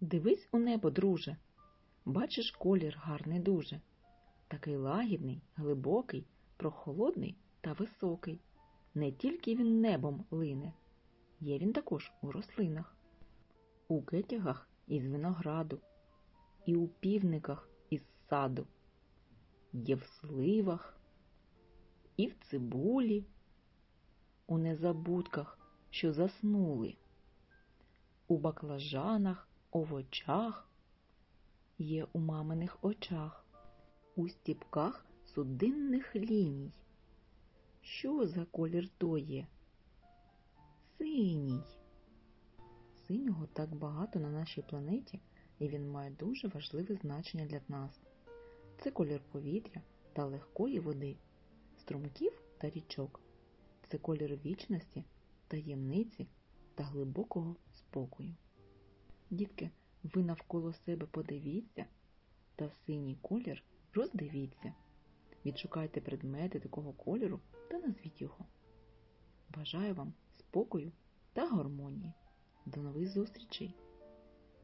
Дивись у небо, друже. Бачиш колір гарний дуже. Такий лагідний, глибокий, прохолодний та високий. Не тільки він небом лине, є він також у рослинах, у кетягах із винограду, і у півниках із саду, є в сливах, і в цибулі, у незабудках, що заснули, у баклажанах, овочах, є у маминих очах, у стіпках судинних ліній. Що за колір то є? Синій. Синього так багато на нашій планеті, і він має дуже важливе значення для нас. Це колір повітря та легкої води, струмків та річок. Це колір вічності, таємниці та глибокого спокою. Дітки, ви навколо себе подивіться та синій колір роздивіться. Відшукайте предмети такого кольору та назвіть його. Бажаю вам спокою та гармонії. До нових зустрічей!